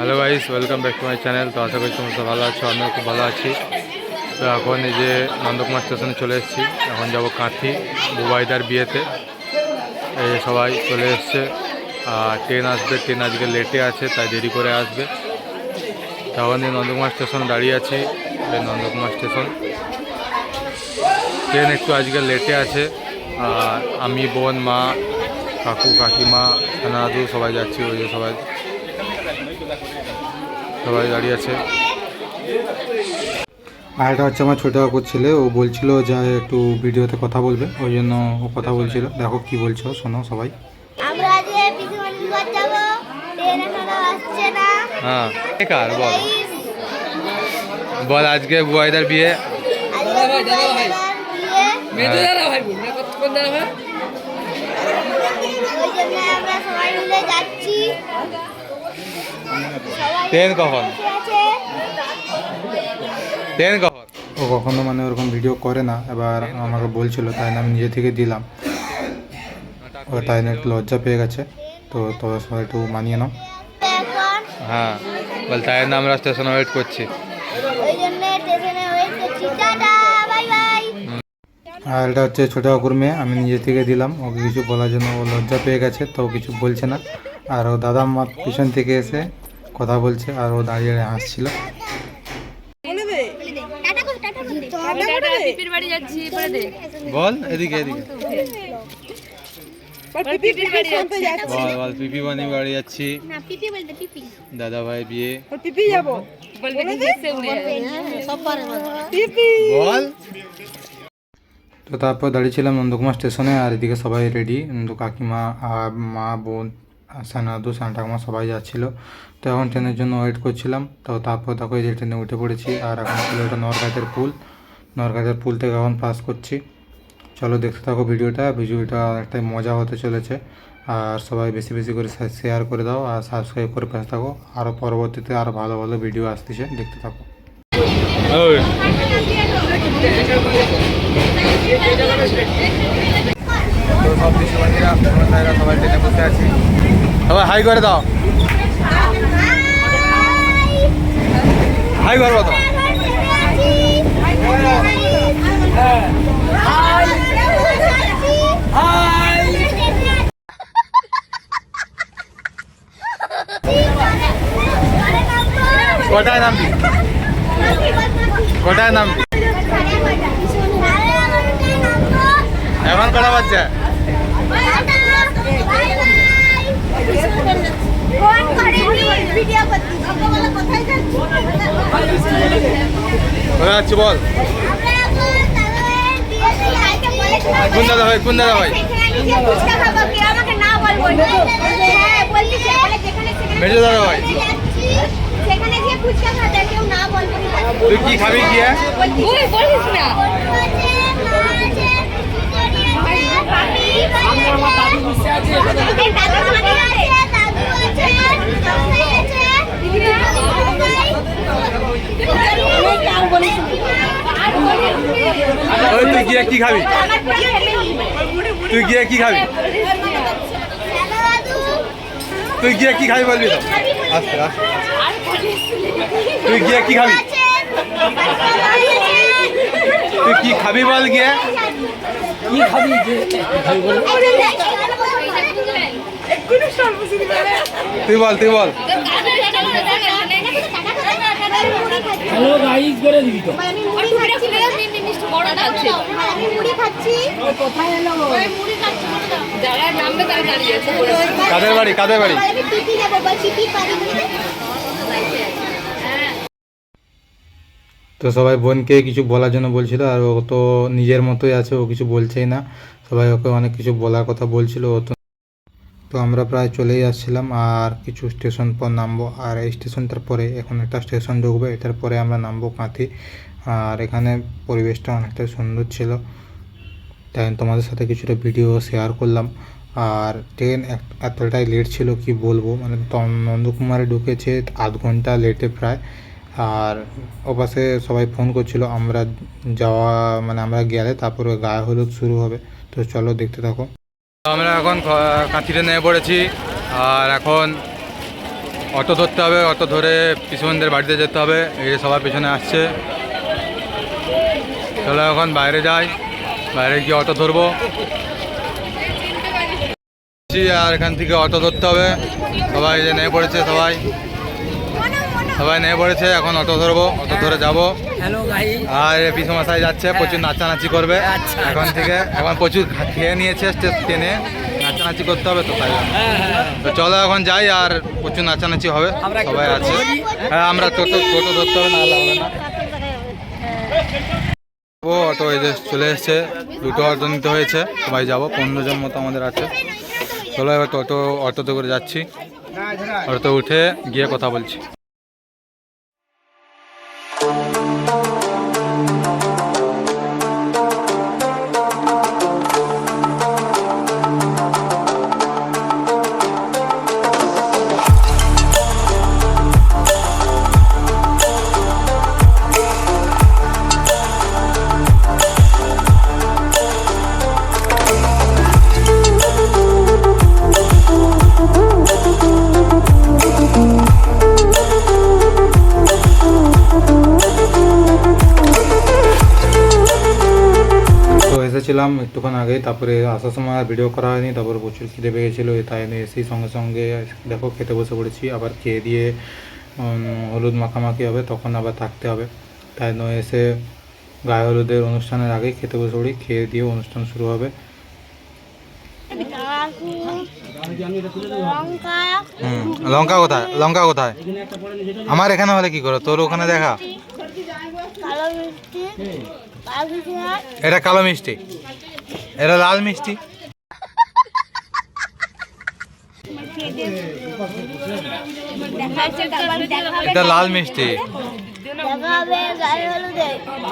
Hello guys welcome back to my channel তো আশা করি তোমরা ভালো আছো, আমিও খুব ভালো আছি। তো এখন এই যে নন্দকুমার স্টেশনে চলে এসেছি। এখন যাব কাঁথি, বুবাইদার বিয়েতে। এই সবাই চলে এসছে। আর ট্রেন আসবে, ট্রেন আজকে লেটে আছে, তাই দেরি করে আসবে। তখন এই নন্দকুমার স্টেশনে দাঁড়িয়ে আছি, এই নন্দকুমার স্টেশন। ট্রেন একটু আজকে লেটে আছে। আর আমি বোন, মা, কাকু, কাকিমা দাদু সবাই যাচ্ছি, ওই সবাই। সবাই দাঁড়িয়ে আছে। আর এটা হচ্ছে আমার ছোটো কাকুর ছেলে ও বলছিল যে একটু ভিডিওতে কথা বলবে ওই জন্য ও কথা বলছিল। দেখো কি বলছো শোনো সবাই। আমরা যাব আসছে না। হ্যাঁ। কার বল। বল আজকে বুয়াইদার বিয়ে। যাচ্ছি। ট্রেন কখন? ট্রেন কখন? ও কখনো মানে ওরকম ভিডিও করে না এবার আমাকে বলছিল তাই না আমি নিজে থেকে দিলাম। ও তাই না একটু লজ্জা পেয়ে গেছে তো তোমরা সবাই একটু মানিয়ে নাও। হ্যাঁ বল তাই না আমরা স্টেশনে ওয়েট করছি। আর এটা হচ্ছে ছোটো কাকুর মেয়ে আমি নিজে থেকে দিলাম ওকে কিছু বলার জন্য ও লজ্জা পেয়ে গেছে তো কিছু বলছে না। আর ও দাদা মা পিছন থেকে এসে কথা বলছে আর ও দাঁড়িয়ে হাসছিল। বল এদিকে এদিকে। বল বল পিপি বানি বাড়ি যাচ্ছি। দাদা ভাই বিয়ে। বল। তো তারপর দাঁড়িয়েছিলাম নন্দকুমার স্টেশনে আর এদিকে সবাই রেডি কাকিমা আর মা বোন। সানাদু সান ঠাকুমা সবাই যাচ্ছিল। তো এখন ট্রেনের জন্য ওয়েট করছিলাম। তো তারপর দেখো এই যে ট্রেনে উঠে পড়েছি আর এখন ছিল ওটা নরঘাটের পুল। নরঘাটের পুল থেকে এখন পাস করছি। চলো দেখতে থাকো ভিডিওটা। ভিডিওটা অনেকটাই মজা হতে চলেছে। আর সবাই বেশি বেশি করে শেয়ার করে দাও আর সাবস্ক্রাইব করে পাশে থাকো। আরও পরবর্তীতে আরও ভালো ভালো ভিডিও আসতেছে। দেখতে থাকো। সব সবাই ট্রেনে বসে আছি। সবাই হাই করে দাও। হাই করব তো। কটায় নামবি? কটায় নামবি? এখন কটা বাচ্চা কোথায় যাচ্ছি বল। কোন দাদা ভাই কোন দাদা ভাই। হ্যাঁ, মেজো দাদা ভাই। তুই কি খাবি বলিস না বন্ধু আছে, মা আছে, পিকনি আছে, পাপি আছে। এই দাদু ভাই আছে, দাদু আছে, সবাই আছে। আর বলিস ওই তুই গিয়ে কি খাবি। তুই গিয়ে কি খাবি? তুই গিয়ে কি খাবি বলবি আস্তে আস্তে তুই গিয়ে কি খাবি? তুই কি খাবি বল গিয়ে? কি খাবি যে? তুই বল তুই বল। হ্যালো গাইস করে দিবি তো। আমি মুড়ি খাচ্ছি। আমি মুড়ি খাচ্ছি। যারা নামবে তারা দাঁড়িয়ে আছে কাদের বাড়ি কাদের বাড়ি? আমি বলছি পারি তো সবাই বোনকে কিছু বলার জন্য বলছিল আর ও তো নিজের মতোই আছে ও কিছু বলছেই না। সবাই ওকে অনেক কিছু বলার কথা বলছিল ও তো তো আমরা প্রায় চলেই আসছিলাম আর কিছু স্টেশন পর নামবো। আর এই স্টেশনটার পরে এখন একটা স্টেশন ঢুকবে, এটার পরে আমরা নামবো কাঁথি। আর এখানে পরিবেশটা অনেকটাই সুন্দর ছিল। তাই তোমাদের সাথে কিছুটা ভিডিও শেয়ার করলাম। আর ট্রেন এতটাই লেট ছিল, কি বলব? মানে নন্দকুমারে ঢুকেছে আধ ঘণ্টা লেটে প্রায়। আর ওপাশে সবাই ফোন করছিল, আমরা যাওয়া মানে আমরা গেলে তারপরে গায়ে হলুদ শুরু হবে। তো চলো দেখতে থাকো। আমরা এখন কাঁথিতে নেমে পড়েছি। আর এখন অটো ধরতে হবে, অটো ধরে পিছনদের বাড়িতে যেতে হবে। এই সবার পিছনে আসছে। চলো এখন বাইরে যাই। বাইরে গিয়ে অটো ধরবো। আর এখান থেকে অটো ধরতে হবে। সবাই যে নেমে পড়েছে সবাই। সবাই নেমে পড়েছে এখন অটো ধরবো অটো ধরে যাব। আর পিছু মাসায় যাচ্ছে প্রচুর নাচানাচি করবে। আচ্ছা। এখন থেকে এখন প্রচুর খেয়ে নিয়েছে স্টেজ ট্রেনে। নাচানাচি করতে হবে তো তাই। হ্যাঁ হ্যাঁ। তো চলো এখন যাই আর প্রচুর নাচানাচি হবে সবাই আছে। হ্যাঁ আমরা টোটো টোটো ধরতে হবে না হবে না। ও অটো এই যে চলে এসছে দুটো অটো নিতে হয়েছে সবাই যাব পনেরো জন মতো আমাদের আছে। চলো এবার টোটো অটোতে করে যাচ্ছি। অটোতে উঠে গিয়ে কথা বলছি। তো এসেছিলাম একটুক্ষণ আগে তারপরে আসার সময় আর ভিডিও করা হয়নি তারপরে প্রচুর খিদে পেয়ে গেছিল তাই আমি এসেই সঙ্গে সঙ্গে দেখো খেতে বসে পড়েছি আবার খেয়ে দিয়ে হলুদ মাখামাখি হবে তখন আবার থাকতে হবে। তাই নয় এসে গায়ে হলুদের অনুষ্ঠানের আগেই খেতে বসে পড়ি খেয়ে দিয়ে অনুষ্ঠান শুরু হবে। লঙ্কা। কোথায়? লঙ্কা কোথায়? আমার এখানে হলে কি করো? তোর ওখানে দেখা। কালো মিষ্টি। পাখিরা এটা কালো মিষ্টি। এটা লাল মিষ্টি। এটা লাল মিষ্টি।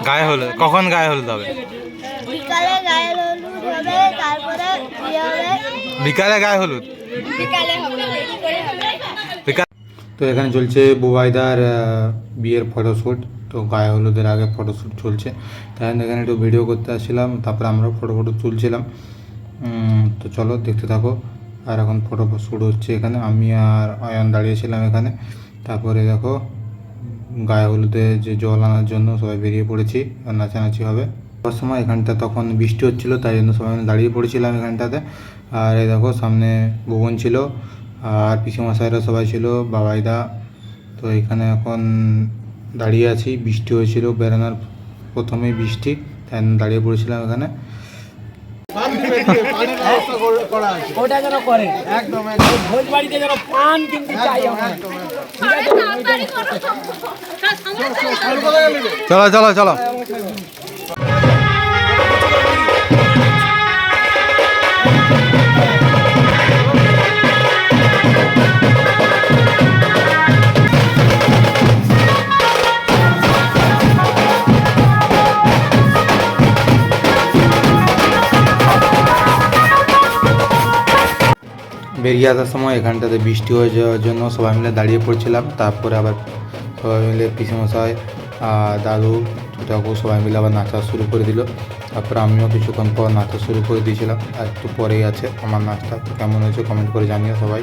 গায়ে হলুদে। কখন গায়ে হলুদ হবে? বিকালে গায়ে হলুদ। তো এখানে চলছে বুবাইদার আহ, বিয়ের ফটোশ্যুট। তো গায়ে হলুদের আগে ফটোশ্যুট চলছে। তাই এখানে একটু ভিডিও করতে আসছিলাম, তারপরে আমরাও ফটো ফটো তুলছিলাম। তো চলো দেখতে থাকো। আর এখন ফটো শ্যুট হচ্ছে এখানে। আমি আর অয়ন দাঁড়িয়েছিলাম এখানে। তারপরে দেখো, গায়ে হলুদে যে জল আনার জন্য সবাই বেরিয়ে পড়েছি, আর নাচানাচি হবে। যাওয়ার সময় এখানটা তখন বৃষ্টি হচ্ছিল, তাই জন্য সবাই দাঁড়িয়ে পড়েছিলাম এখানটাতে। আর এই দেখো, সামনে ভুবন ছিল, আর পিসি পিসিমশাইরা সবাই ছিল, বাবাইদা। তো এখানে এখন দাঁড়িয়ে আছি বৃষ্টি হয়েছিল বেড়ানোর প্রথমেই বৃষ্টি তাই দাঁড়িয়ে পড়েছিলাম এখানে। ওটা যেন করে। একদম ভোজ বাড়িতে যেন পান কিন্তু চাই চলো চলো চলো বেরিয়ে আসার সময় এখানটাতে বৃষ্টি হয়ে যাওয়ার জন্য সবাই মিলে দাঁড়িয়ে পড়ছিলাম। তারপরে আবার সবাই মিলে পিসিমশাই দাদু ঠাকুর সবাই মিলে আবার নাচা শুরু করে দিল। তারপরে আমিও কিছুক্ষণ পর নাচা শুরু করে দিয়েছিলাম। আর একটু পরেই আছে আমার নাচটা। কেমন হয়েছে কমেন্ট করে জানিও সবাই।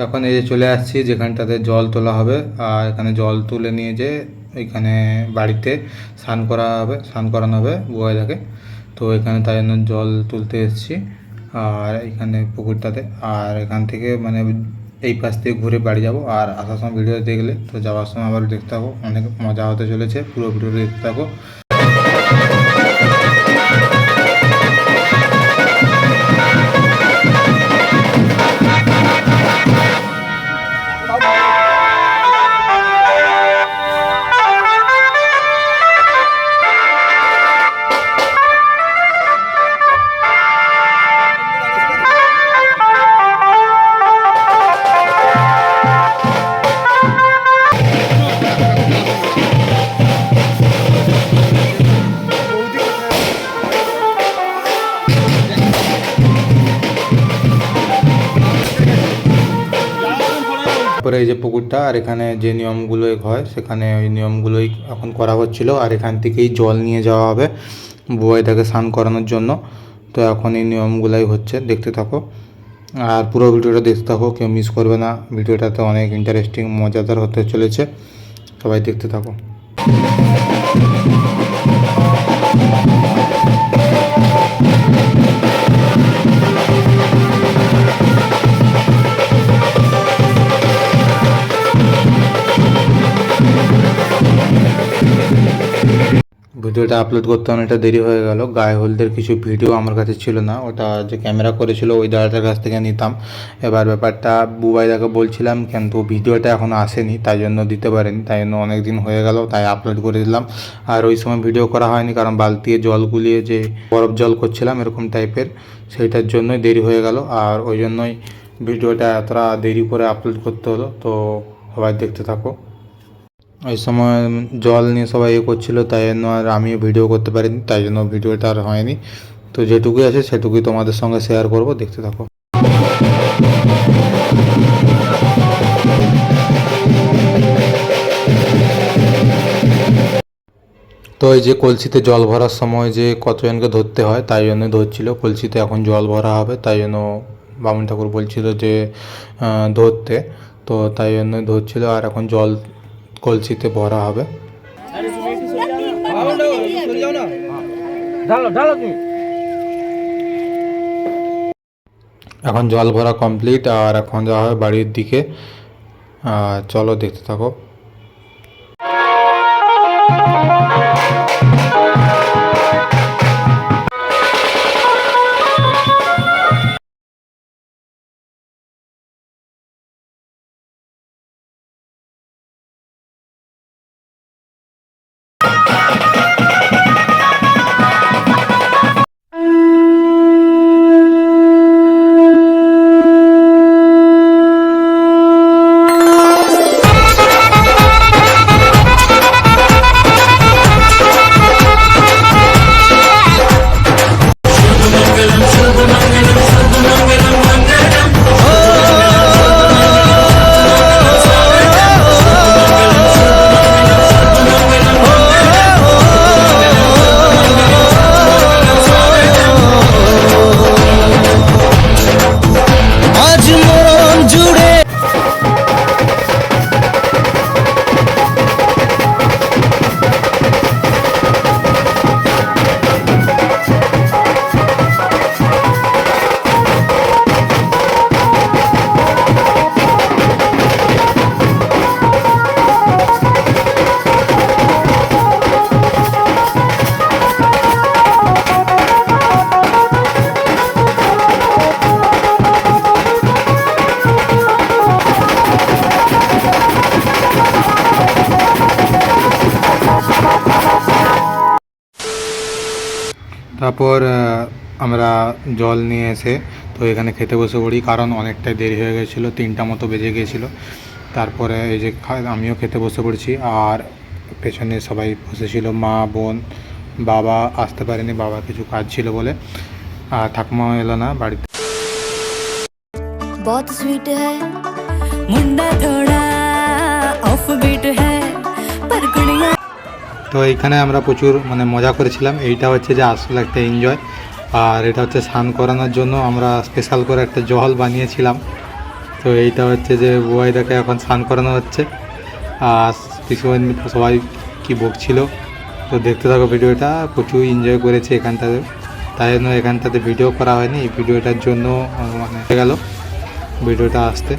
এখন এই যে চলে আসছি, যেখানটাতে জল তোলা হবে, আর এখানে জল তুলে নিয়ে যে এখানে বাড়িতে স্নান করা হবে, স্নান করানো হবে বুয়াইদাকে। তো এখানে তাই জন্য জল তুলতে এসেছি, আর এখানে পুকুরটাতে। আর এখান থেকে মানে এই পাশ থেকে ঘুরে বাড়ি যাব, আর আসার সময় ভিডিও দেখলে তো যাওয়ার সময় আবার দেখতে থাকো। অনেক মজা হতে চলেছে, পুরো ভিডিও দেখতে থাকো। পুকুরটা আর এখানে যে নিয়মগুলো হয়, সেখানে ওই নিয়মগুলোই এখন করা হচ্ছিল। আর এখান থেকেই জল নিয়ে যাওয়া হবে বুয়াইদাকে স্নান করানোর জন্য। তো এখন এই নিয়মগুলাই হচ্ছে, দেখতে থাকো। আর পুরো ভিডিওটা দেখতে থাকো, কেউ মিস করবে না। ভিডিওটাতে অনেক ইন্টারেস্টিং মজাদার হতে চলেছে। সবাই দেখতে থাকো। ভিডিওটা আপলোড করতে অনেকটা দেরি হয়ে গেল। গায়ে হলদের কিছু ভিডিও আমার কাছে ছিল না। ওটা যে ক্যামেরা করেছিল, ওই দাদাটার কাছ থেকে নিতাম। এবার ব্যাপারটা বুবাইদাকে বলছিলাম, কিন্তু ভিডিওটা এখনও আসেনি, তাই জন্য দিতে পারেনি। তাই জন্য অনেক দিন হয়ে গেল, তাই আপলোড করে দিলাম। আর ওই সময় ভিডিও করা হয়নি, কারণ বালতিয়ে জল গুলিয়ে যে বরফ জল করছিলাম, এরকম টাইপের সেইটার জন্যই দেরি হয়ে গেল। আর ওই জন্যই ভিডিওটা এতটা দেরি করে আপলোড করতে হলো। তো সবাই দেখতে থাকো। ওই সময় জল নিয়ে সবাই ইয়ে করছিল, তাই জন্য আর আমিও ভিডিও করতে পারিনি, তাই জন্য ভিডিওটা আর হয়নি। তো যেটুকুই আছে সেটুকুই তোমাদের সঙ্গে শেয়ার করব, দেখতে থাকো। তো এই যে কলসিতে জল ভরার সময় যে কতজনকে ধরতে হয়, তাই জন্য ধরছিল। কলসিতে এখন জল ভরা হবে, তাই জন্য বামুন ঠাকুর বলছিল যে ধরতে। তো তাই জন্য ধরছিল, আর এখন জল কলসিতে ভরা হবে। এখন জল ভরা কমপ্লিট আর এখন যাওয়া হবে বাড়ির দিকে। চলো দেখতে থাকো। তারপর আহ, আমরা জল নিয়ে এসে তো এখানে খেতে বসে পড়ি কারণ অনেকটাই দেরি হয়ে গেছিলো তিনটা মতো বেজে গিয়েছিলো তারপরে এই যে খা- আমিও খেতে বসে পড়েছি আর পেছনে সবাই বসেছিল মা বোন বাবা আসতে পারেনি বাবা কিছু কাজ ছিল বলে আর ঠাকুমাও এলো না বাড়িতে बहुत स्वीट है मुंडा थोड़ा ऑफ बीट है पर कुड़िया তো এইখানে আমরা প্রচুর মানে মজা করেছিলাম। এইটা হচ্ছে যে আসলে একটা এনজয় আর এটা হচ্ছে স্নান করানোর জন্য আমরা স্পেশাল করে একটা জল বানিয়েছিলাম। তো এইটা হচ্ছে যে বুবাইদাকে এখন স্নান করানো হচ্ছে। আর পিছন সবাই কি বকছিল। তো দেখতে থাকো ভিডিওটা, প্রচুর এনজয় করেছে এখানটাতে। তাই জন্য এখানটাতে ভিডিও করা হয়নি। এই ভিডিওটার জন্য মানে গেল ভিডিওটা আসতে।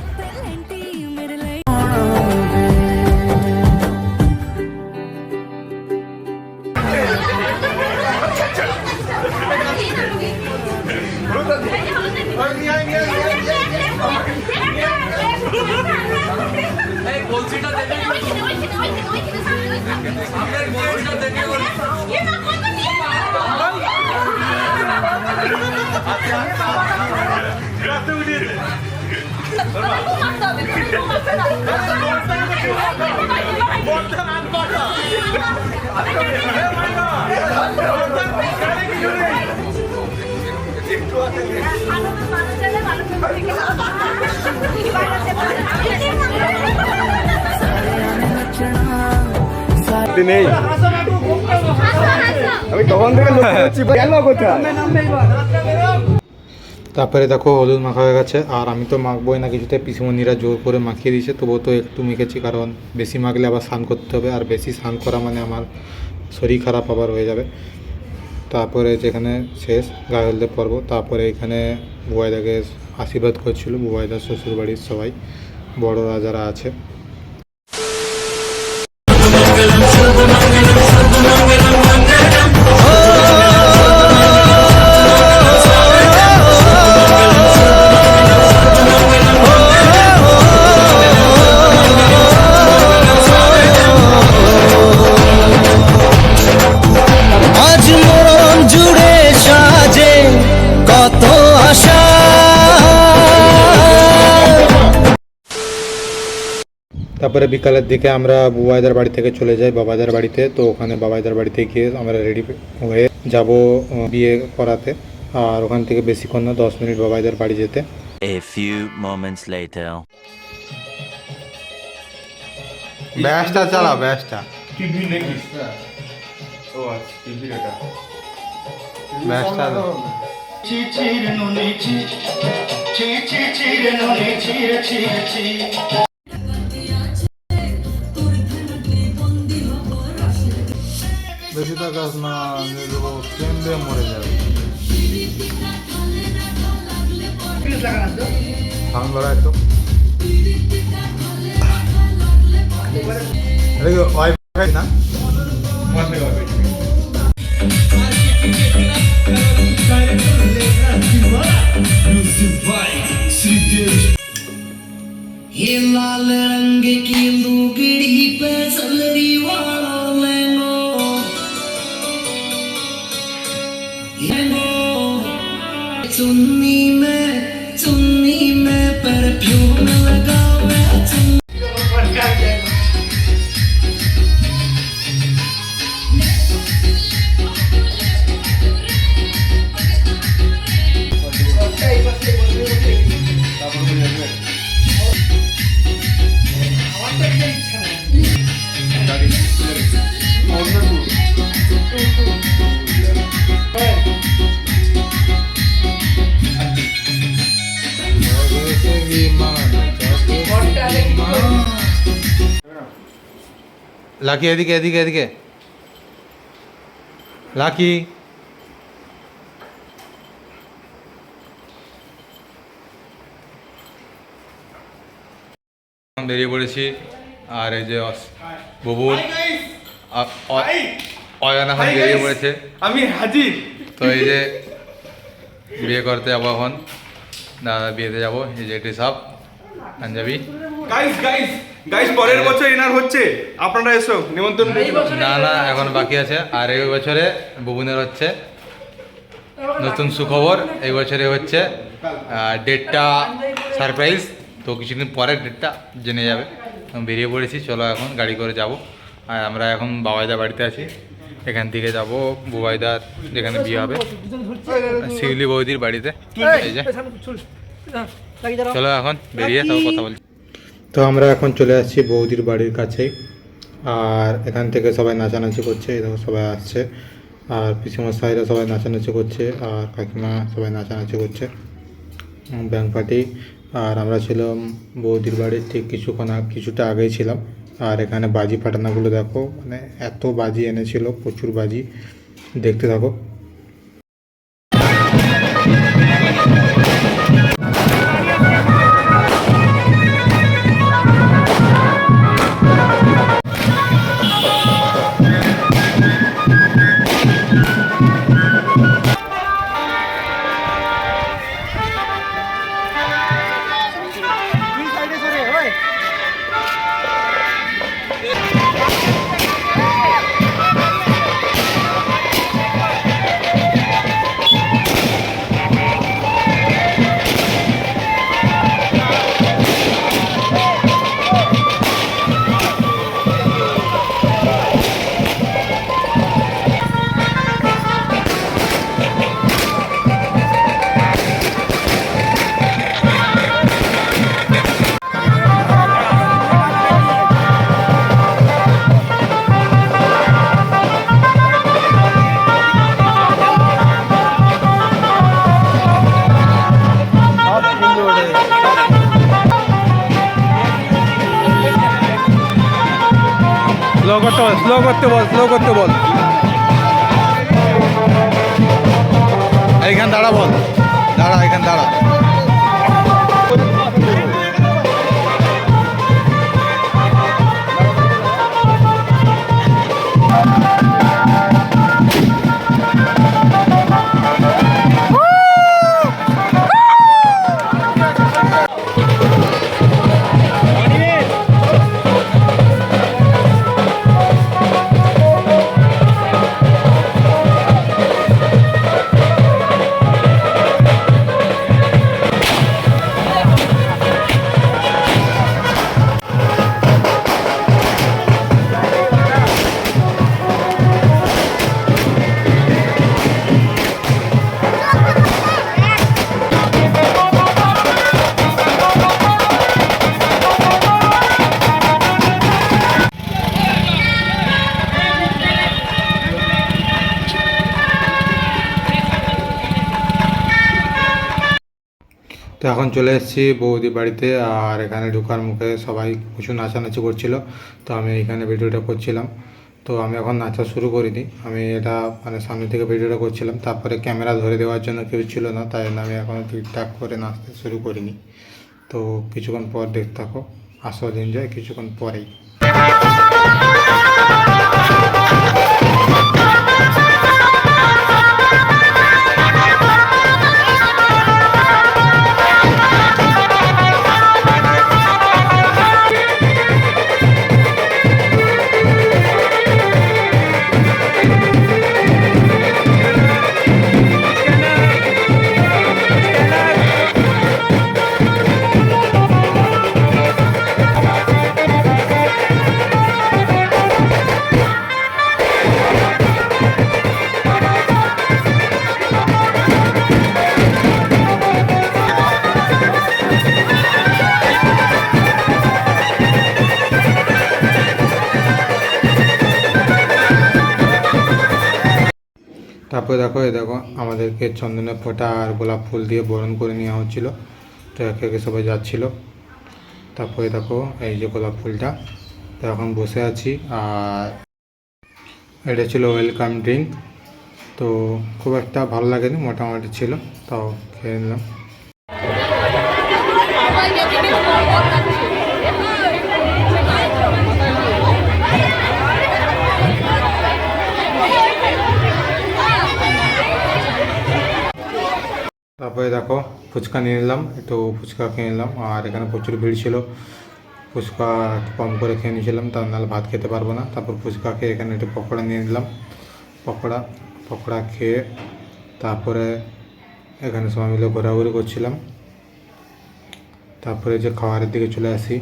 তারপরে দেখো, হলুদ মাখা হয়ে গেছে, আর আমি তো মাখবোই না, কিছুতে পিসিমণিরা জোর করে মাখিয়ে দিয়েছে, তবুও তো একটু মেখেছি, কারণ বেশি মাখলে আবার স্নান করতে হবে, আর বেশি স্নান করা মানে আমার শরীর খারাপ আবার হয়ে যাবে। তারপরে যেখানে শেষ, গায়ে হলদে পর্ব, তারপরে এখানে বুবাইদাকে আশীর্বাদ করছিল বুবাইদার শ্বশুরবাড়ির সবাই, বড়রা যারা আছে। তারপরে বিকালের দিকে আমরা বুবাইদার বাড়ি থেকে চলে যাই বাবাইদার বাড়িতে। তো ওখানে বাবাইদার বাড়িতে গিয়ে আমরা রেডি হয়ে যাব বিয়ে করাতে। আর ওখান থেকে বেশিক্ষণ না দশ মিনিট বাবাইদার বাড়ি যেতে। A few moments later. ব্যাসটা চালা ব্যাসটা। ব্যাসটা বেশি গাছ না প্রেম দিয়ে মরে যাবে? ধান লড়াই তো। ওয়াইফাই না? Hilal rengi kindu লাকি এদিকে এদিকে এদিকে। লাকি। বেরিয়ে পড়েছি আর এই যে ববুল অয়ন এখন বেরিয়ে পড়েছে। আমি হাজির। তো এই যে বিয়ে করতে যাব এখন। দাদা বিয়েতে যাব। এই যে এটি সব পাঞ্জাবি। গাইস গাইস গাইস পরের বছর এনার হচ্ছে। আপনারা এসো নিমন্ত্রণ না না এখন বাকি আছে। আর এই বছরে ববুনের হচ্ছে। নতুন সুখবর এই বছরে হচ্ছে ডেটটা সারপ্রাইজ তো কিছুদিন পরে ডেটটা জেনে যাবে। বেরিয়ে পড়েছি চলো এখন গাড়ি করে যাব। আর আমরা এখন বাবাইদা বাড়িতে আছি। এখান থেকে যাব বুবাইদার যেখানে বিয়ে হবে। শিউলি বৌদির বাড়িতে। এই যে। চলো এখন বেরিয়ে সব কথা বলছি। তো আমরা এখন চলে আসছি বৌদির বাড়ির কাছেই। আর এখান থেকে সবাই নাচানাচি করছে এরকম সবাই আসছে। আর পিসিমশাইরা সবাই নাচানাচি করছে, আর কাকিমা সবাই নাচানাচি করছে। Bank party. আর আমরা ছিলাম বৌদির বাড়ির ঠিক কিছুক্ষণ কিছুটা আগেই ছিলাম। আর এখানে বাজি ফাটানাগুলো দেখো মানে এত বাজি এনেছিল, প্রচুর বাজি। দেখতে থাকো। করতে বল স্লো করতে বল স্লো করতে বল। এইখান দাঁড়া বল। দাঁড়া এখানে দাঁড়া। তো এখন চলে এসেছি বৌদি বাড়িতে আর এখানে ঢুকার মুখে সবাই কিছু নাচানাচি করছিল। তো আমি এখানে ভিডিওটা করছিলাম। তো আমি এখন নাচা শুরু করিনি। আমি এটা মানে সামনে থেকে ভিডিওটা করছিলাম। তারপরে ক্যামেরা ধরে দেওয়ার জন্য কেউ ছিল না, তাই জন্য আমি এখনও ঠিকঠাক করে নাচতে শুরু করিনি। তো কিছুক্ষণ পর দেখতে থাকো। আসল এনজয় কিছুক্ষণ পরেই। আমাদেরকে চন্দনের ফোঁটা আর গোলাপ ফুল দিয়ে বরণ করে নেওয়া হচ্ছিল। তো একে একে সবাই যাচ্ছিল। তারপরে দেখো, এই যে গোলাপ ফুলটা। তো এখন বসে আছি আর এটা ছিল ওয়েলকাম ড্রিঙ্ক। তো খুব একটা ভালো লাগেনি, মোটামুটি ছিল, তাও খেয়ে নিলাম। তারপরে দেখো ফুচকা নিয়ে নিলাম একটু ফুচকা খেয়ে নিলাম আর এখানে প্রচুর ভিড় ছিল। ফুচকা কম করে খেয়ে নিয়েছিলাম তার নাহলে ভাত খেতে পারব না। তারপর ফুচকা খেয়ে এখানে একটু পকোড়া নিয়ে নিলাম পকোড়া পকোড়া খেয়ে তারপরে এখানে সবাই মিলে ঘোরাঘুরি করছিলাম। তারপরে যে খাবারের দিকে চলে আসি।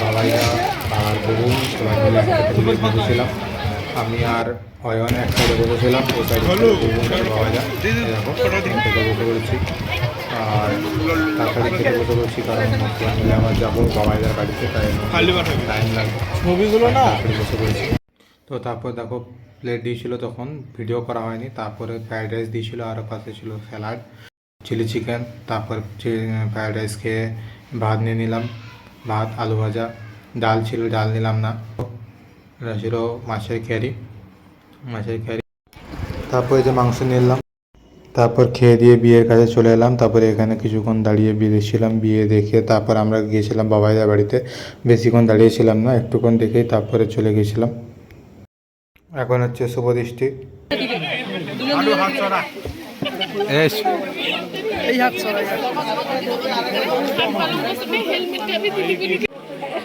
বাবাইরা আর সবাই মিলে একটা টেবিলে বসেছিলাম আমি আর অয়ন এক সাইডে বসেছিলাম ও সাইডে বাবাইরা দেখো বসে পড়েছি। আর তাড়াতাড়ি খেতে বসে পড়ছি কারণ মিলে আবার যাব বাবাইদার বাড়িতে তাই টাইম লাগবে। ছবিগুলো না? বসে পড়েছি। তো তো তারপর দেখো প্লেট দিয়েছিল তখন ভিডিও করা হয়নি। তারপরে ফ্রাইড রাইস দিয়েছিল আর পাশে ছিল স্যালাড চিলি চিকেন তারপর ফ্রাইড রাইস খেয়ে ভাত নিয়ে নিলাম। ভাত আলু ভাজা। ডাল ছিল ডাল নিলাম না। এটা ছিল মাছের ক্যারি মাছের ক্যারি। তারপরে যে মাংস নিলাম তারপর খেয়ে দিয়ে বিয়ের কাছে চলে এলাম। তারপরে এখানে কিছুক্ষণ দাঁড়িয়ে বিয়ে দেখছিলাম বিয়ে দেখে তারপর আমরা গিয়েছিলাম বাবাইদার বাড়িতে। বেশিক্ষণ দাঁড়িয়েছিলাম না একটুক্ষণ দেখেই তারপরে চলে গেছিলাম এখন হচ্ছে শুভ দৃষ্টি।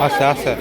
আচ্ছা আচ্ছা